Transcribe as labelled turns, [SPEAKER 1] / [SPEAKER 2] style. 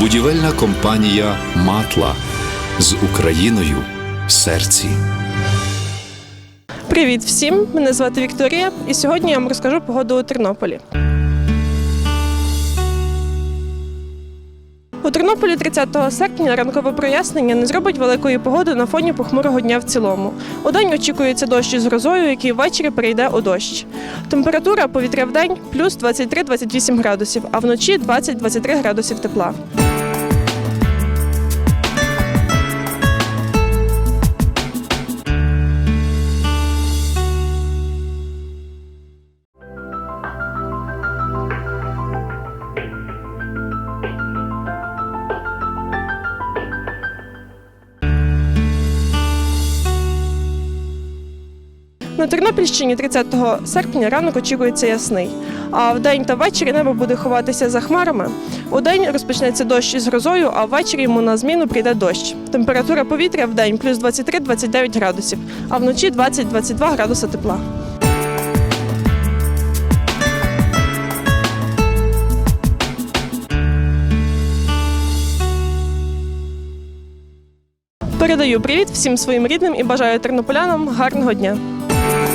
[SPEAKER 1] Будівельна компанія Матла з Україною в серці.
[SPEAKER 2] Привіт всім! Мене звати Вікторія, і сьогодні я вам розкажу погоду у Тернополі. Тернополі 30 серпня ранкове прояснення не зробить великої погоди на фоні похмурого дня в цілому. У день очікується дощ із грозою, який ввечері перейде у дощ. Температура повітря в день плюс 23-28 градусів, а вночі 20-23 градусів тепла. На Тернопільщині 30 серпня ранок очікується ясний. А вдень та ввечері небо буде ховатися за хмарами. У день розпочнеться дощ із грозою, а ввечері йому на зміну прийде дощ. Температура повітря в день плюс 23-29 градусів, а вночі 20-22 градуси тепла. Передаю привіт всім своїм рідним і бажаю тернополянам гарного дня.